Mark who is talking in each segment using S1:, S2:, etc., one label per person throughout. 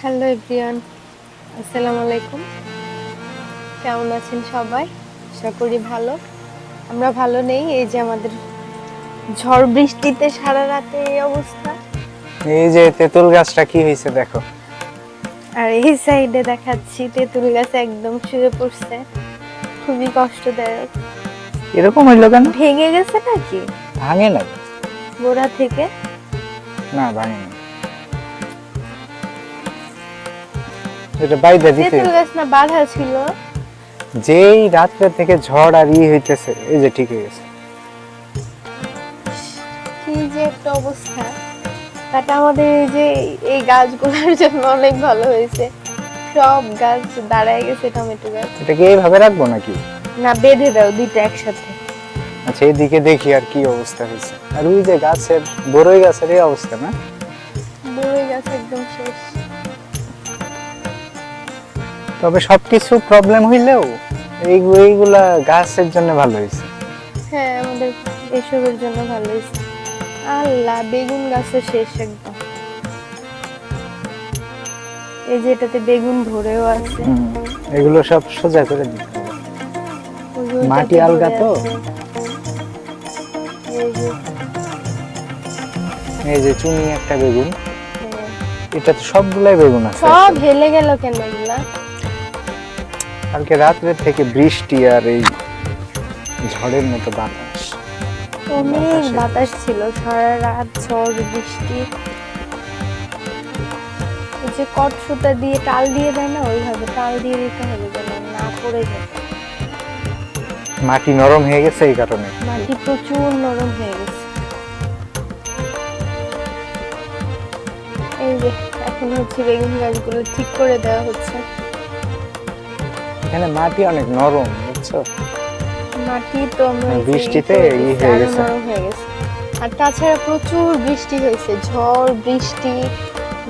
S1: Hello everyone আসসালামু আলাইকুম। কেমন আছেন সবাই? আশা করি ভালো। আমরা ভালো নেই এই যে আমাদের ঝড় বৃষ্টিতে সারা রাতে এই অবস্থা।
S2: এই যে তেঁতুল গাছটা কি হয়েছে দেখো।
S1: আর এই সাইডে দেখাচ্ছি তেঁতুল গাছ একদম শুয়ে পড়ছে। খুবই কষ্টদায়ক।
S2: এরকম হইল কেন?
S1: ভেঙে গেছে নাকি?
S2: ভাঙে না
S1: গোড়া থেকে?
S2: না ভাঙে না এটা বাইদা দিতে
S1: গাছ না বাধা ছিল।
S2: যেই রাত্রে থেকে ঝড় আর ই হইতেছে এই যে ঠিক হয়ে গেছে।
S1: কি যে একটা অবস্থা। আমাদের এই যে এই গাছগুলোর জন্য অনেক ভালো হয়েছে। সব গাছ দাঁড়ায় গেছে টমেটো গাছ।
S2: এটাকে এইভাবে রাখব নাকি?
S1: না বেঁধে দাও দুইটা একসাথে।
S2: আচ্ছা এইদিকে দেখি আর কি অবস্থা হয়েছে। আর ওই যে গাছের বড়ই গাছের এই অবস্থা না?
S1: বড়ই গাছ একদম শেষ।
S2: তবে সবকিছু প্রবলেম হইলেও এই এইগুলা গাছের জন্য ভালো হয়েছে
S1: হ্যাঁ আমাদের এসবের জন্য ভালো হয়েছে আল্লাহ বেগুন গাছও শেষ একদম। এই যে এটাতে বেগুন ধরেও আছে।
S2: এগুলো সব সোজা করে দিতে
S1: ওইটাতে
S2: মাটি আলগা তো?
S1: এই যে,
S2: চুনি একটা বেগুন।
S1: হ্যাঁ।
S2: এটা তো সবগুলাই বেগুন আছে।
S1: সব হেলে গেল কেন এগুলা?
S2: কালকে রাত্রে থেকে বৃষ্টি আর এই ঝড়ের মতো বাতাস।
S1: অনেক
S2: বাতাস।
S1: ছিল সারা রাত ঝড় বৃষ্টি। ওই যে কট সুতা দিয়ে টাল দিয়ে দেয় না ওইভাবে টাল দিয়ে দিতে হবে যেন না পড়ে যায়।
S2: মাটি নরম হয়ে গেছে এই কারণে।
S1: মাটি প্রচুর নরম হয়ে গেছে। এই যে এখন হচ্ছে বেগুন গাছগুলো ঠিক করে দেওয়া হচ্ছে।
S2: এখানে মাটি অনেক নরম বুঝছ?
S1: মাটি তো
S2: বৃষ্টিতে
S1: ই
S2: হয়ে গেছে।
S1: হয়ে গেছে। আর তাছাড়া প্রচুর বৃষ্টি হয়েছে ঝড় বৃষ্টি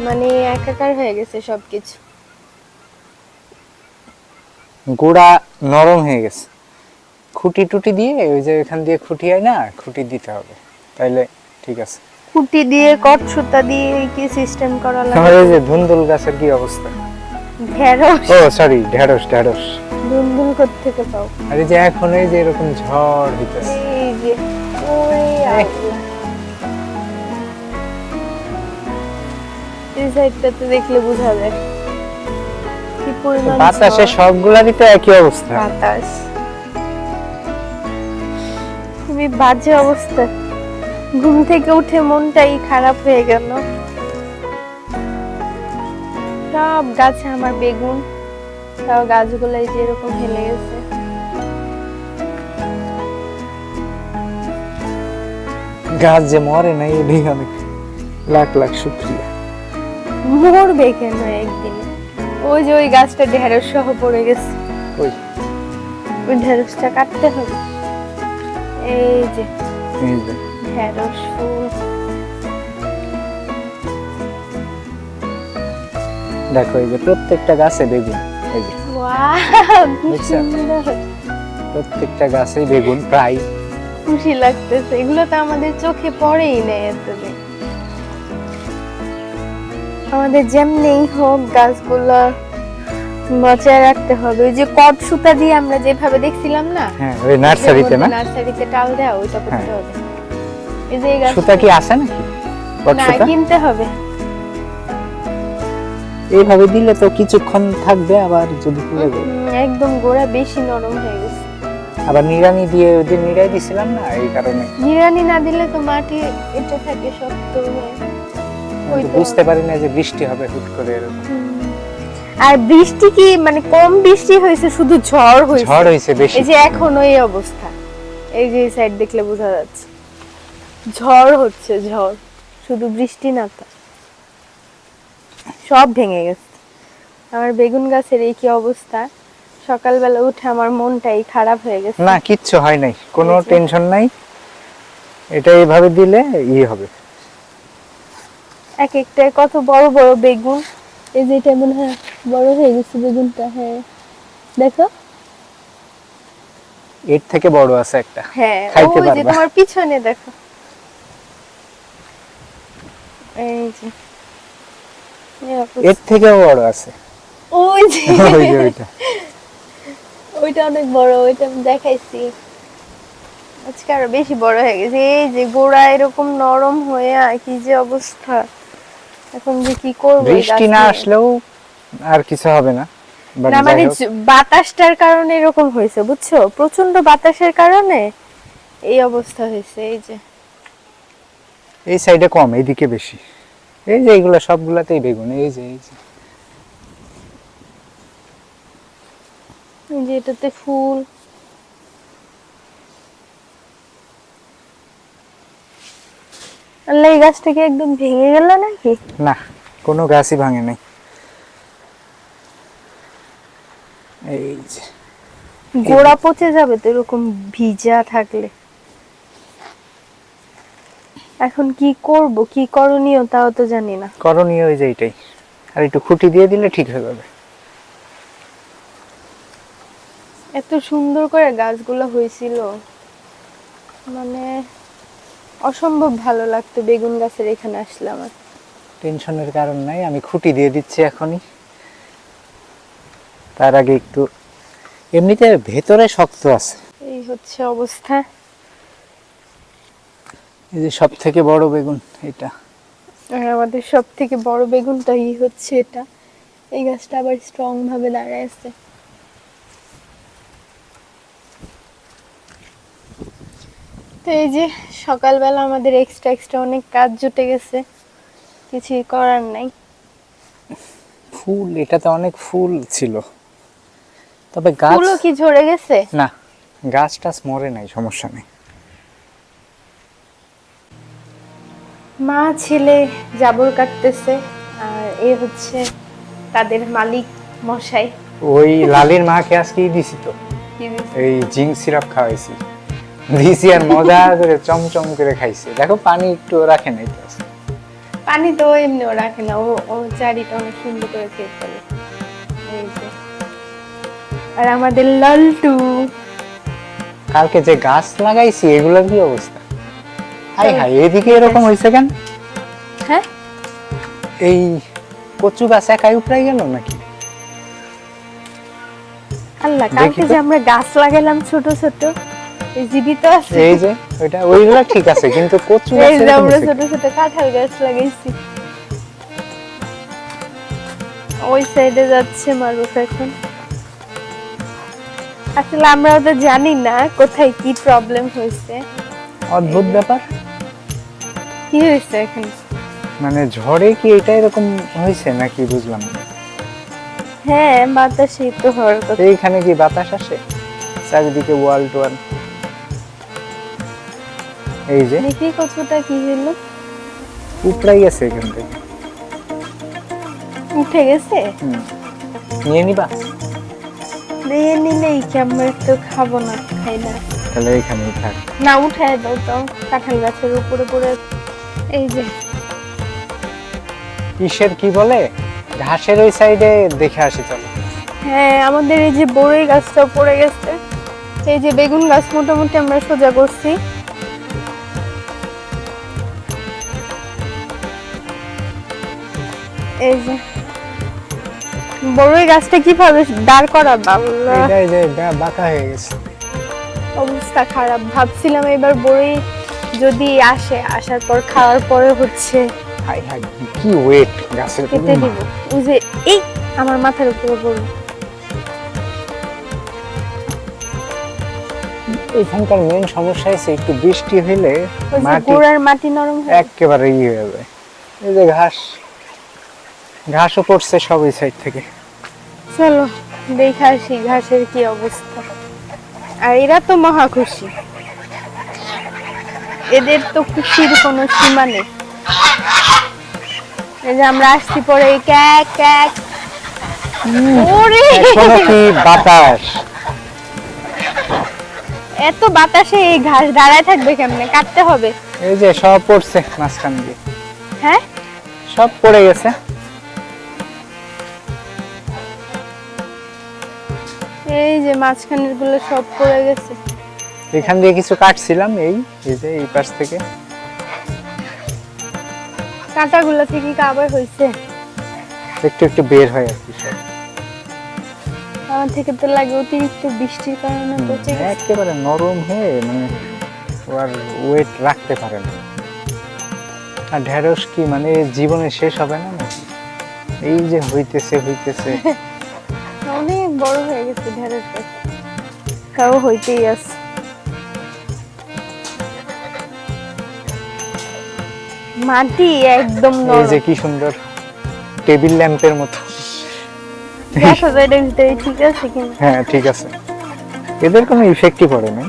S1: মানে একাকার হয়ে গেছে সবকিছু।
S2: গোড়া নরম হয়ে গেছে। খুঁটি টুটি দিয়ে ওই যে এখান দিয়ে খুঁটি হয় না খুঁটি দিতে হবে। তাইলে ঠিক আছে।
S1: খুঁটি দিয়ে কট সুতা দিয়ে কি সিস্টেম করা লাগে?
S2: এই যে ধুন্দুল গাছের কি অবস্থা?
S1: ঢেঁড়স।
S2: ও সরি ঢেঁড়স ঢেঁড়স।
S1: দুলদুল থেকে পাও?
S2: আর যে এখন এই যে এরকম ঝড় হইতেছে।
S1: এই যে ওরে আল্লাহ এই সাইডটাতে দেখলে বোঝা যায় কি পরিমাণ
S2: বাতাসে সবগুলারই তো একই অবস্থা।
S1: বাতাস। খুবই বাজে অবস্থা। ঘুম থেকে উঠে মনটাই খারাপ হয়ে গেল। সব গাছে আমার বেগুন সব গাছগুলো এই যে এরকম হেলে গেছে।
S2: গাছ যে মরে না এটাই অনেক লাখ লাখ শুক্রিয়া।
S1: মরবে কেন একদিন? ওই যে ওই গাছটা ঢেঁড়স সহ পড়ে গেছে।
S2: ওই।
S1: ওই ঢেঁড়সটা কাটতে হবে। এই যে
S2: এই যে।
S1: ঢেঁড়স ফুল।
S2: দেখো এই যে প্রত্যেকটা গাছে বেগুন এই যে। প্রত্যেকটা গাছে বেগুন প্রায়।
S1: খুশি লাগতেছে। এগুলো তো আমাদের চোখে পড়েই নেই এতদিন। আমাদের যেমনিই হোক গাছগুলো বাঁচায় রাখতে হবে। ওই যে কট সুতা দিয়ে আমরা যেভাবে দেখছিলাম না?
S2: হ্যাঁ ওই নার্সারিতে না?
S1: নার্সারিতে টাল দেওয়া ওইটা করতে
S2: হ্যাঁ।
S1: হবে। এই যে গাছ
S2: সুতা কি আছে নাকি?
S1: না কিনতে হবে।
S2: এইভাবে দিলে তো কিছুক্ষণ থাকবে আবার যদি পুড়ে যায়।
S1: একদম গোড়া বেশি নরম হয়ে গেছে।
S2: আবার নিরানি দিয়ে ওদিন নিড়াই দিছিলাম না এই কারণে।
S1: নিড়ানি না দিলে তো মাটি এটা থাকে শক্ত হয়ে। ওই।
S2: বুঝতে পারি না যে বৃষ্টি হবে হুট করে এরকম।
S1: আর বৃষ্টি কি মানে কম বৃষ্টি হয়েছে শুধু ঝড় হয়েছে?
S2: ঝড় হয়েছে বেশি।
S1: এই যে এখনও এই অবস্থা। এই যে সাইড দেখলে বোঝা যাচ্ছে। ঝড় হচ্ছে ঝড়। শুধু বৃষ্টি না তো। সব ভেঙে গেছে। আমার বেগুন গাছের এই কি অবস্থা? সকালবেলা উঠে আমার মনটাই খারাপ হয়ে গেছে।
S2: না কিচ্ছু হয় নাই। কোনো টেনশন নাই। এটা এইভাবে দিলে ই হবে।
S1: এক একটা কত বড় বড় বেগুন। এই যে এটা মনে হয় বড় হয়ে গেছে বেগুনটা হ্যাঁ। দেখো।
S2: এর থেকে বড় আছে একটা।
S1: হ্যাঁ
S2: খাইতে
S1: ওই যে
S2: পারবা।
S1: তোমার পিছনে দেখো। এই যে।
S2: এর থেকেও বড় আছে।
S1: ওই যে।
S2: ওই যে ওইটা।
S1: ওইটা অনেক বড় ওইটা আমি দেখাইছি। আজকে আরও বেশি বড় হয়ে গেছে। এই যে গোড়া এরকম নরম হয়ে আর কি যে অবস্থা। এখন যে কি করব
S2: বৃষ্টি না আসলেও আর কিছু হবে না।
S1: না মানে বাতাসটার কারণে এরকম হয়েছে বুঝছ? প্রচণ্ড বাতাসের কারণে এই অবস্থা হয়েছে এই যে।
S2: এই সাইডে কম এইদিকে বেশি। এই যে এইগুলো সবগুলাতেই বেগুন এই যে এই যে।
S1: এটাতে ফুল। আল্লাহ এই গাছটাকে একদম ভেঙে গেল নাকি?
S2: না কোনো গাছই ভাঙে নাই। এই যে।
S1: গোড়া পচে যাবে তো এরকম ভিজা থাকলে। এখন কি করব কি করণীয় তাও তো জানি না।
S2: করণীয় ওই যে এইটাই আর একটু খুঁটি দিয়ে দিলে ঠিক হয়ে যাবে।
S1: এত সুন্দর করে গাছগুলো হয়েছিল। মানে অসম্ভব ভালো লাগতো বেগুন গাছের এখানে আসলে আমার।
S2: টেনশনের কারণ নাই আমি খুঁটি দিয়ে দিচ্ছি এখনই। তার আগে একটু এমনিতে ভেতরে শক্ত আছে।
S1: এই হচ্ছে অবস্থা।
S2: এই যে সব থেকে বড় বেগুন এটা।
S1: আর আমাদের সব থেকে বড় বেগুনটাই হচ্ছে এটা। এই গাছটা আবার স্ট্রং ভাবে দাঁড়ায় আছে। তো এই যে সকালবেলা আমাদের এক্সট্রা এক্সট্রা অনেক কাজ জুটে গেছে। কিছুই করার নাই।
S2: ফুল এটাতে অনেক ফুল ছিল। তবে গাছ
S1: ফুলও কি ঝরে গেছে?
S2: না গাছ টাছ মরে নাই সমস্যা নেই।
S1: মা ছেলে জাবর কাটতেছে আর এ হচ্ছে তাদের মালিক মশাই।
S2: ওই লালির মাকে আজকে দিছি তো? এই জিঙ্ক সিরাপ খাওয়াইছি। দিছি আর মজা করে চমচম করে খাইছে। দেখো পানি একটু রাখে নাই তো
S1: পানি তো এমনিও রাখে না ও ও চারিটা অনেক সুন্দর করে খেয়ে ফেলে। আর আমাদের লালটু।
S2: কালকে যে গাছ লাগাইছি এগুলোর কি অবস্থা? হাই হাই এদিকে এরকম হয়েছে কেন?
S1: হ্যাঁ?
S2: এই কচু গাছ একাই উপড়াই গেল নাকি?
S1: আল্লাহ কালকে যে আমরা গাছ লাগাইলাম ছোট ছোট এই জীবিত আছে?
S2: এই যে ওইটা ওইগুলো ঠিক আছে কিন্তু কচু গাছ
S1: এই যে আমরা ছোট ছোট কাঁঠাল গাছ লাগাইছি। ওই সাইডে যাচ্ছে মারুফ এখন। আসলে আমরাও তো জানি না কোথায় কি প্রবলেম হয়েছে।
S2: অদ্ভুত ব্যাপার।
S1: কি হয়েছে এখানে?
S2: মানে ঝড়ে কি এটা এরকম হয়েছে নাকি বুঝলাম না।
S1: হ্যাঁ বাতাসই তো হওয়ার কথা।
S2: এইখানে কি বাতাস আসে? চারিদিকে ওয়াল টোয়াল। এই যে।
S1: দেখি কতটা কি হলো।
S2: উপড়াই গেছে এখান থেকে।
S1: উঠে গেছে।
S2: নিয়ে নিবা।
S1: নিয়ে নিলেই কি আমরা তো খাব না খাই না।
S2: তাহলে এখানেই থাক।
S1: না উঠায় দাও তো কাঁঠাল গাছের উপরে পড়ে এই যে।
S2: কিসের কি বলে? ঘাসের ওই সাইডে দেখে আসি চলো।
S1: হ্যাঁ আমাদের এই যে বড়ই গাছটা পড়ে গেছে। এই যে বেগুন গাছ মোটামুটি আমরা সোজা করছি। এই যে। বড়ই গাছটা কীভাবে দাঁড় করা বাংলা
S2: এই যে বাঁকা হয়ে গেছে।
S1: অবস্থা খারাপ। ভাবছিলাম এবার বড়ি যদি আসে আসার পর খাওয়ার পরে হচ্ছে।
S2: হাই হাই কি ওয়েট গাছের
S1: কেটে দিব। ওই যে এই আমার মাথার উপরে পড়ল।
S2: এখানকার মেন সমস্যা হয়েছে একটু বৃষ্টি হইলে মাটি
S1: গোড়ার মাটি নরম হয়ে
S2: একেবারে ইয়ে হয়ে যাবে এই যে ঘাস ঘাসও পড়ছে সব এই সাইড থেকে।
S1: চলো দেখে আসি ঘাসের কি অবস্থা। আর এরা তো মহা খুশি। এদের তো খুশির কোনো সীমা নেই। এই যে আমরা আসছি পরে ক্যাক ক্যাক। ওরে!
S2: কি বাতাস।
S1: এত বাতাসে এই ঘাস দাঁড়ায় থাকবে কেমনে? কাটতে হবে।
S2: এই যে সব পড়ছে মাঝখান দিয়ে।
S1: হ্যাঁ?
S2: সব পড়ে গেছে।
S1: এই যে মাঝখানেরগুলো সব পড়ে গেছে।
S2: এখান দিয়ে কিছু কাটছিলাম এই এই যে এই পাশ থেকে।
S1: কাঁটাগুলো থেকে কি হয়েছে।
S2: একটু একটু বের হয় আর কি সব।
S1: আমার থেকে তো লাগে অতিরিক্ত বৃষ্টির কারণে পচে গেছে।
S2: একেবারে নরম হয়ে মানে আর ওয়েট রাখতে পারে না। আর ঢেঁড়স কি মানে জীবনে শেষ হবে না এই যে হইতেছে হইতেছে।
S1: অনেক বড় হয়ে গেছে ঢেঁড়স গাছ তাও হইতেই আছে। মাটি একদম
S2: এই যে কি সুন্দর টেবিল ল্যাম্পের মতো।
S1: দেখা যায় এটার ভিতরে ঠিক আছে কিনা
S2: হ্যাঁ ঠিক আছে। এদের কোনো ইফেক্টই পড়ে না।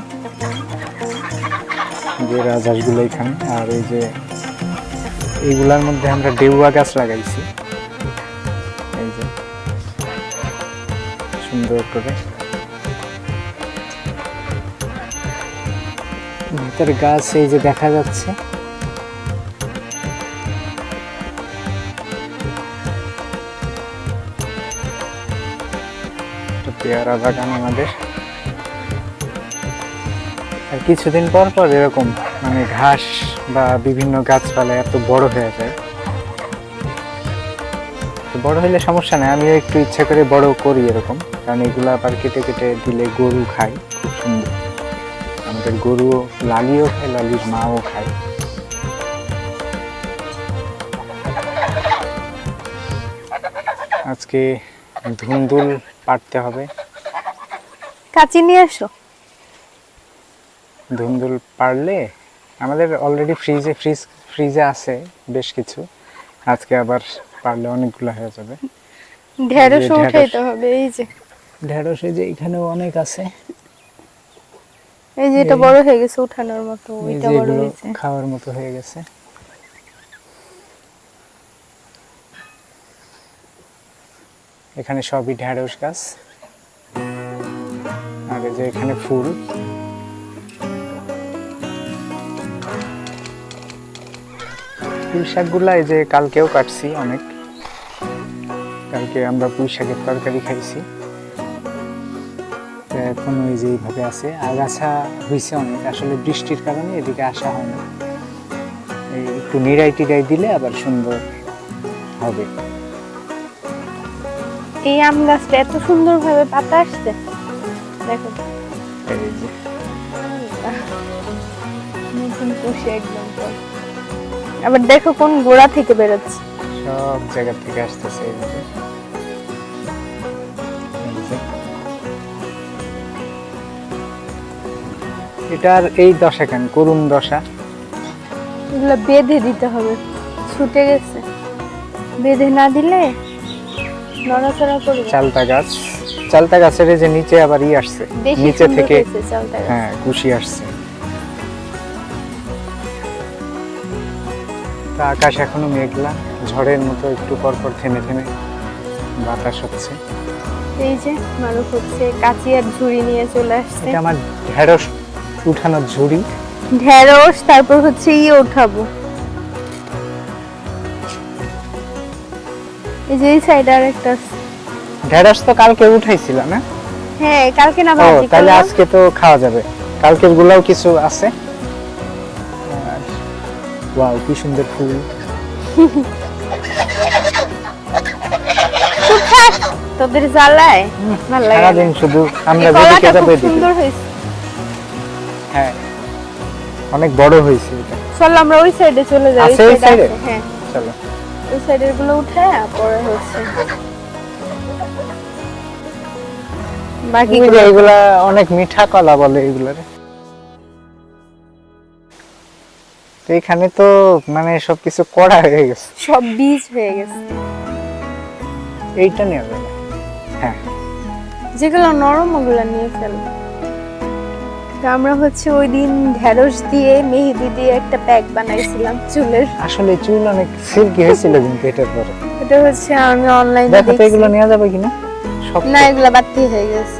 S2: যে রাজহাঁসগুলো এখানে আর এই যে এইগুলার মধ্যে আমরা ডেউয়া গাছ লাগাইছি। এই যে সুন্দর করে। ভিতরে গাছ এই যে দেখা যাচ্ছে। পেয়ারা বাগান আমাদের। আর কিছুদিন পর পর এরকম মানে ঘাস বা বিভিন্ন গাছপালা এত বড় হয়ে যায়। বড় হলে সমস্যা নেই, আমিও একটু ইচ্ছা করে বড় করি এরকম। কারণ এগুলো আবার কেটে কেটে দিলে গরু খায়, খুব সুন্দর। আমাদের গরুও লালিও খায়, লালির মাও খায়। আজকে ধুন্দুল পাড়তে হবে।
S1: কাচি নিয়ে আসো
S2: ধুন্দুল পারলে আমাদের অলরেডি ফ্রিজে ফ্রিজ ফ্রিজে আছে বেশ কিছু। আজকে আবার পারলে অনেকগুলো হয়ে যাবে।
S1: ঢেঁড়স। উঠাইতে হবে এই যে।
S2: ঢেঁড়সে যে এখানেও অনেক আছে।
S1: এই যে এটা বড় হয়ে গেছে উঠানোর মতো
S2: এই
S1: ওইটা বড় হয়েছে।
S2: খাওয়ার মতো হয়ে গেছে। এখানে সবই ঢেঁড়স গাছ। এই যে এখানে ফুল। পুঁই শাকগুলা এই যে কালকেও কাটছি অনেক। কালকে আমরা পুঁই শাকের তরকারি খাইছি। এখন ওই যে এইভাবে আছে। আগাছা হয়েছে অনেক। আসলে বৃষ্টির কারণে এদিকে আসা হয় না। একটু নিরাই টিড়াই দিলে আবার সুন্দর হবে।
S1: এই আম গাছটা এত সুন্দর ভাবে পাতা আসছে। দেখো।
S2: এই যে।
S1: নতুন পুষে একদম আবার দেখো কোন গোড়া থেকে বেরোচ্ছে।
S2: সব জায়গা থেকে আসতেছে এই এই যে। এটার এই দশা কেন? করুণ দশা।
S1: এগুলো বেঁধে দিতে হবে। ছুটে গেছে। বেঁধে না দিলে নড়াচড়া করবে।
S2: চালতা গাছ। চালতা গাছের যে নিচে আবার ই আসছে নিচে থেকে। হ্যাঁ কুশি আসছে। তা আকাশ এখনও মেঘলা ঝড়ের মতো একটু পর পর থেমে থেমে বাতাস হচ্ছে।
S1: এই যে মারুফ হচ্ছে কাচি আর ঝুড়ি নিয়ে চলে আসছে।
S2: এটা আমার ঢেঁড়স উঠানোর ঝুড়ি।
S1: ঢেঁড়স তারপর হচ্ছে ইয়ে উঠাবো। এই যে এই সাইড আর একটা আছে।
S2: ঢেঁড়স তো কালকে উঠাইছিল না
S1: হ্যাঁ কালকে না ভাজি
S2: তাহলে আজকে তো খাওয়া যাবে। কালকের গুলাও কিছু আছে। ওয়াও কি সুন্দর ফুল।
S1: তোদের জ্বালায়। ভালো লাগে।
S2: সারাদিন শুধু আমরা যাব
S1: খুব
S2: এদিকে
S1: সুন্দর হয়েছে।
S2: হ্যাঁ অনেক বড় হয়েছে এটা।
S1: চল আমরা ওই সাইডে চলে যাই
S2: আছে ওই?
S1: আছে, হ্যাঁ।
S2: চলো।
S1: ওই সাইডেরগুলো উঠে পরে হচ্ছে বাকি
S2: এগুলা অনেক মিঠা কলা বলে এগুলারে। এখানে তো মানে সবকিছু কড়া হয়ে গেছে।
S1: সব বীজ হয়ে গেছে।
S2: এইটা নিয়ে যাবে। হ্যাঁ।
S1: যেগুলো নরম ওগুলো নিয়ে ফেলব আমরা হচ্ছে ওই দিন ঢেঁড়স দিয়ে মেহেদি দিয়ে একটা প্যাক বানাইছিলাম চুলের।
S2: আসলে চুল অনেক সিল্কি হয়েছিল কিন্তু এটার পরে।
S1: এটা হচ্ছে আমি অনলাইনে
S2: দেখো এগুলো নেওয়া যাবে কিনা? সব
S1: না এগুলা বাতি হয়ে গেছে।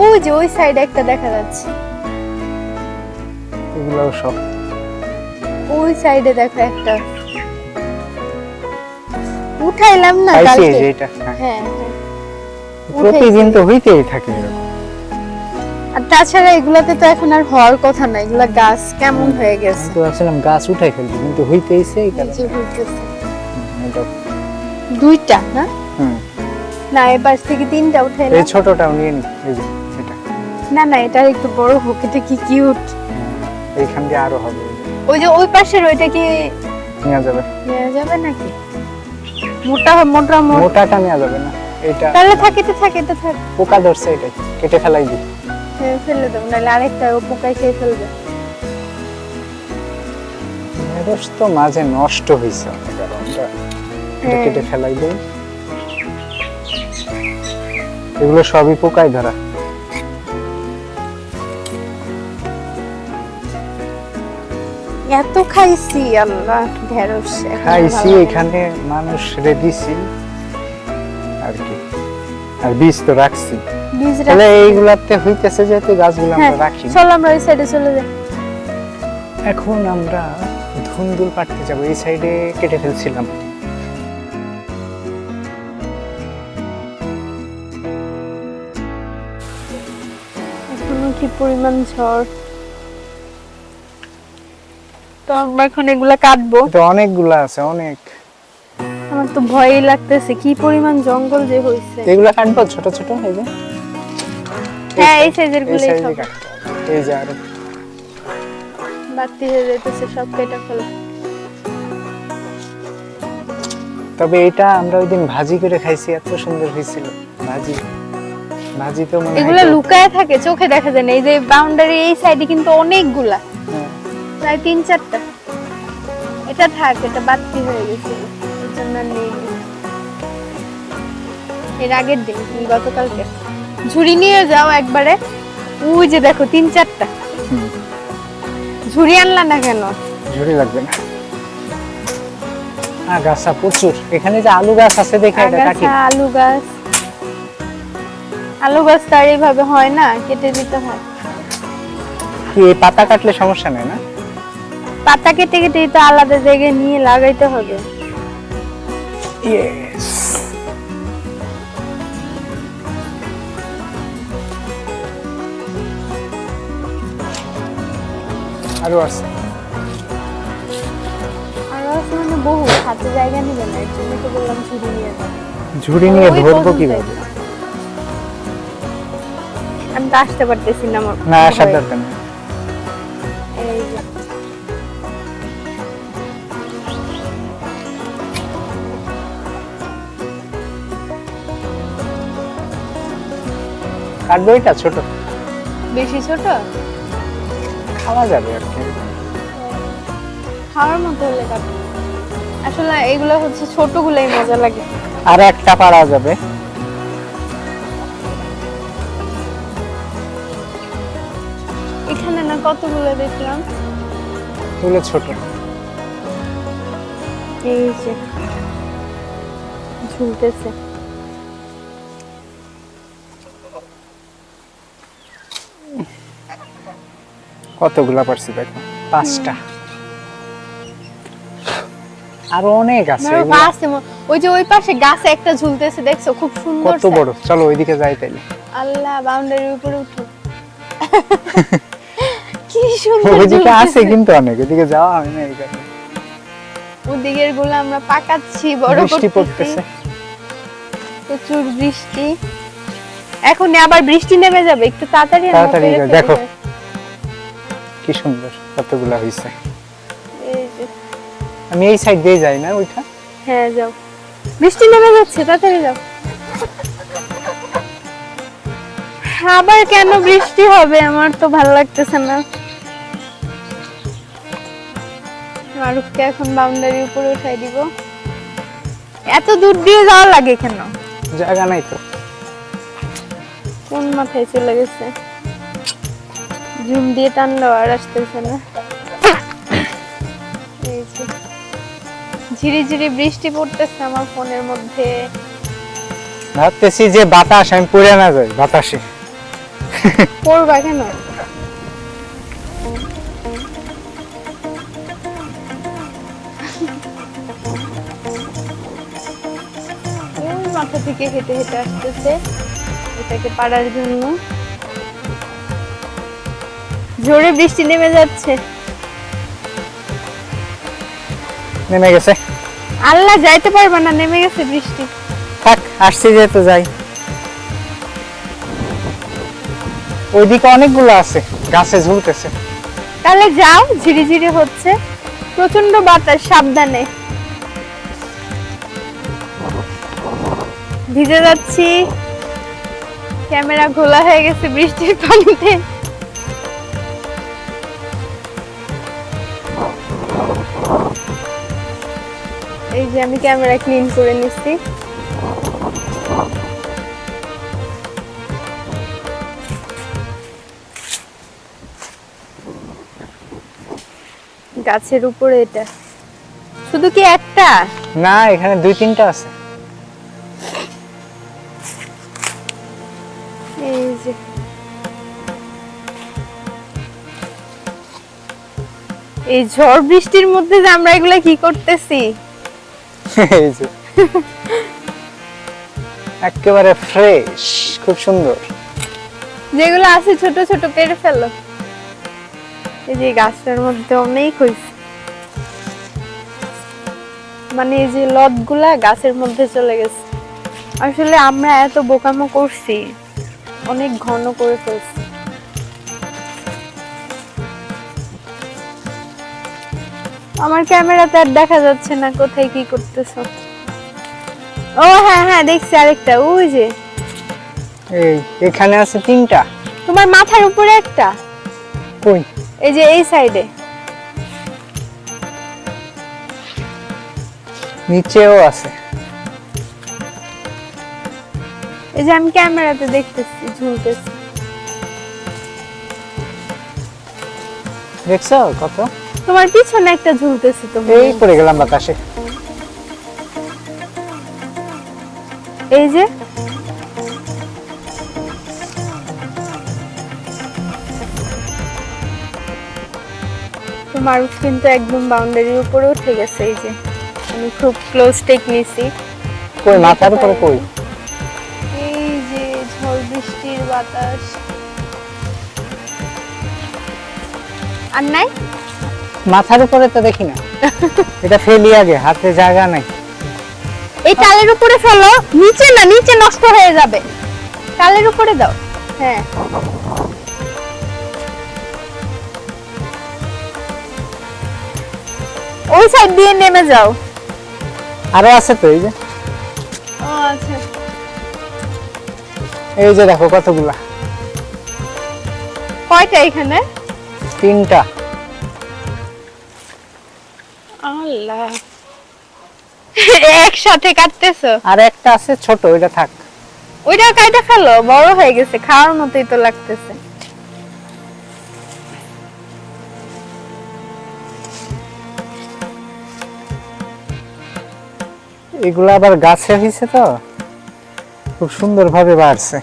S1: ওই যে ওই সাইডে একটা দেখা যাচ্ছে।
S2: এগুলো সব।
S1: ওই সাইডে দেখো একটা। উঠাইলাম না কালকে?
S2: এটা হ্যাঁ।
S1: হ্যাঁ হ্যাঁ।
S2: প্রতিদিন তো হইতেই থাকে এরকম।
S1: আর তাছাড়া এগুলাতে তো এখন আর হওয়ার কথা না এগুলা গাছ কেমন হয়ে গেছে?
S2: তো ভাবছিলাম গাছ উঠাই ফেলবি কিন্তু হইতেইছে এই কারণে।
S1: হইতেছে। দুইটা না?
S2: হুম।
S1: না এই পাশ থেকে তিনটা উঠে
S2: এই ছোটটাও নিয়ে নি এই যে এটা।
S1: না না এটা একটু বড় হোক এটা কি কিউট
S2: এইখান দিয়ে আরও হবে।
S1: ওই যে ওই পাশের ওইটা কি
S2: নেওয়া যাবে।
S1: নেওয়া যাবে নাকি? মোটা মোটা মোটা।
S2: মোটাটা নেওয়া যাবে না এটা
S1: তাহলে থাকে তো থাকে তো থাক।
S2: পোকা ধরছে এটা কেটে ফেলাই দিই।
S1: হ্যাঁ, ফেলে দেবো নাহলে আরেকটা ও পোকায় খেয়ে ফেলবে।
S2: ঢেঁড়স তো মাঝে নষ্ট হয়েছে অনেক এটা
S1: হ্যাঁ।
S2: কেটে ফেলাই দিই। এগুলো সবই পোকায় ধরা।
S1: এত খাইছি আল্লাহ ঢেঁড়স
S2: খাইছি। এখানে মানুষ রে দিছি আর কি। আর বীজ তো রাখছি। তাহলে এইগুলাতে হইতেছে যেহেতু গাছগুলো
S1: হ্যাঁ
S2: আমরা রাখি।
S1: চল আমরা ওই সাইডে চলে যাই।
S2: এখন আমরা ধুন্দুল পাড়তে যাব। এই সাইডে কেটে ফেলছিলাম।
S1: পরিমাণ ঝড়। তো আমরা এখন এগুলা কাটবো।
S2: তো অনেকগুলা আছে অনেক।
S1: আমার তো ভয়ই লাগতেছে কি পরিমাণ জঙ্গল যে হয়েছে
S2: এগুলা কাটবো ছোট ছোট এই যে।
S1: হ্যাঁ এই সাইজের
S2: এই সাইজে
S1: সব।
S2: এই যে আরও।
S1: বাড়তি হয়ে যাইতেছে সব কেটে ফেলে
S2: তবে এটা আমরা ওই দিন ভাজি করে খাইছি এত সুন্দর হয়েছিল ভাজি। মনে
S1: এগুলা লুকায় থাকে চোখে দেখা যায় না। এই যে বাউন্ডারি এই সাইডে কিন্তু অনেকগুলা।
S2: হ্যাঁ।
S1: প্রায় তিন চারটা। এটা থাক এটা বাড়তি হয়ে গেছে। এর জন্য নেই। এর আগের দিন গতকালকে। ঝুড়ি নিয়ে যাও একবারে। ওই যে দেখো তিন চারটা। ঝুড়ি আনলা না কেন?
S2: ঝুড়ি লাগবে না। আগাছা প্রচুর। এখানে যে আলু গাছ আছে দেখে এটা কাটি
S1: আলু গাছ। আলু গাছ তো আর এইভাবে হয় না কেটে দিতে হয়।
S2: কি পাতা কাটলে সমস্যা নেই না?
S1: পাতা কেটে কেটে তো আলাদা জায়গায় নিয়ে লাগাইতে হবে।
S2: ইয়েস আরও আছে।
S1: আরও আছে মানে বহু হাতে জায়গা নিবে না এর তো বললাম ঝুড়ি নিয়ে যাও।
S2: ঝুড়ি নিয়ে ধরবো কীভাবে?
S1: আমি তো আসতে পারতেছি না আমার
S2: না আসার দরকার নেই। কাটবো এটা ছোট।
S1: বেশি ছোট?
S2: খাওয়া যাবে আর কি।
S1: খাওয়ার মতো হলে আসলে এগুলো হচ্ছে ছোটগুলোই মজা লাগে।
S2: আর একটা পারা যাবে।
S1: কতগুলো দেখলাম।
S2: এগুলো ছোট।
S1: এই যে ঝুলতেছে।
S2: কতগুলা পারছি দেখো? পাঁচটা। আরও অনেক আছে
S1: ওই যে ওই পাশে গাছে একটা ঝুলতেছে দেখছ? খুব সুন্দর
S2: কত বড়। চলো ওইদিকে যাই তাইলে।
S1: আল্লাহ বাউন্ডারির উপরে উঠো। সুন্দর
S2: ওইদিকে আছে কিন্তু অনেক ওইদিকে যাওয়া হয় না এই
S1: ওদিকেরগুলো আমরা পাকাচ্ছি বড়
S2: বৃষ্টি পড়তেছে।
S1: প্রচুর বৃষ্টি। এখন আবার বৃষ্টি নেমে যাবে একটু তাড়াতাড়ি
S2: তাড়াতাড়ি দেখো। কি সুন্দর কতগুলা আমি এই সাইড দিয়ে যাই না ওইটা?
S1: হ্যাঁ যাও। বৃষ্টি নেমে যাচ্ছে তাড়াতাড়ি যাও। আবার কেন বৃষ্টি হবে? আমার তো ভালো লাগতেছে না। মারুফকে এখন বাউন্ডারির উপরে উঠাই দিব। এত দূর দিয়ে যাওয়া লাগে কেন?
S2: জায়গা নাই তো।
S1: কোন মাথায় চলে গেছে? জুম দিয়ে টানলেও আর আসতেছে না। ঝিরি ঝিরি বৃষ্টি পড়তেছে আমার ফোনের মধ্যে।
S2: ভাবতেছি যে বাতাস আমি পড়ে না যাই বাতাসে।
S1: পড়বা কেন? মাথা থেকে হেঁটে হেঁটে আসতেছে এটাকে পাড়ার জন্য। জোরে বৃষ্টি নেমে যাচ্ছে।
S2: নেমে গেছে।
S1: আল্লাহ যাইতে পারবে না নেমে গেছে বৃষ্টি।
S2: থাক আসছি যেহেতু যাই। ওইদিকে অনেকগুলো আছে গাছে ঝুলতেছে।
S1: তাহলে যাও ঝিরিঝিরি হচ্ছে। প্রচণ্ড বাতাস সাবধানে। ভিজে যাচ্ছি। ক্যামেরা ঘোলা হয়ে গেছে বৃষ্টির পানিতে। এই যে আমি ক্যামেরা ক্লিন করে নিচ্ছি। গাছের উপরে এটা। শুধু কি একটা?
S2: না, এখানে দুই তিনটা আছে।
S1: যে এই ঝড় বৃষ্টির মধ্যে যে আমরা এগুলা কি করতেছি?
S2: এই যে। একেবারে ফ্রেশ খুব সুন্দর।
S1: যেগুলো আছে ছোট ছোট পেরে ফেলো। এই যে গাছটার মধ্যে অনেক হয়েছে মানে এই যে লতগুলা গাছের মধ্যে চলে গেছে। আসলে আমরা এত বোকামো করছি। অনেক ঘন করে ফেলছি। আমার ক্যামেরাতে আর দেখা যাচ্ছে না কোথায় কি করতেছো। ও হ্যাঁ হ্যাঁ দেখছি আরেকটা ওই যে।
S2: এই এখানে আছে তিনটা।
S1: তোমার মাথার উপরে একটা?
S2: কই?
S1: এই যে এই সাইডে।
S2: নিচেও আছে।
S1: এই যে আমি ক্যামেরাতে দেখতেছি ঝুলতেছি।
S2: দেখছ কত?
S1: তোমার পিছনে একটা ঝুলতেছি তুমি
S2: এই পড়ে গেলাম বাতাসে।
S1: এই যে। তোমার কিন্তু একদম বাউন্ডারির উপরে উঠে গেছে এই যে। আমি খুব ক্লোজ টেক নিছি।
S2: কই মাথার উপরে কই?
S1: বাতাস। আর নাই?
S2: মাথার উপরে তো দেখি না। এটা ফেলি আগে হাতে জায়গা নাই।
S1: এই টালের উপরে ফেলো নিচে না নিচে নষ্ট হয়ে যাবে। টালের উপরে দাও। হ্যাঁ। ওই সাইড দিয়ে নেমে যাও।
S2: আরও আছে তো এই যে। এই যে দেখো কতগুলা।
S1: কয়টা এখানে?
S2: তিনটা।
S1: আল্লাহ। একসাথে কাটতেছো?
S2: আর একটা আছে ছোট ওইটা থাক।
S1: ওইটা কাইটা ফেলো বড় হয়ে গেছে খাওয়ার মতোই তো লাগতেছে।
S2: এগুলো আবার গাছে হয়েছে তো? খুব সুন্দরভাবে বাড়ছে।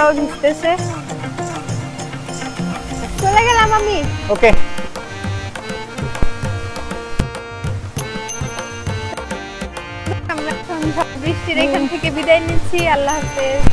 S1: আমার ফোনটাও চলে গেলাম আমি।
S2: ওকে
S1: আমরা বৃষ্টির এখান থেকে বিদায় নিচ্ছি। আল্লাহ হাফেজ।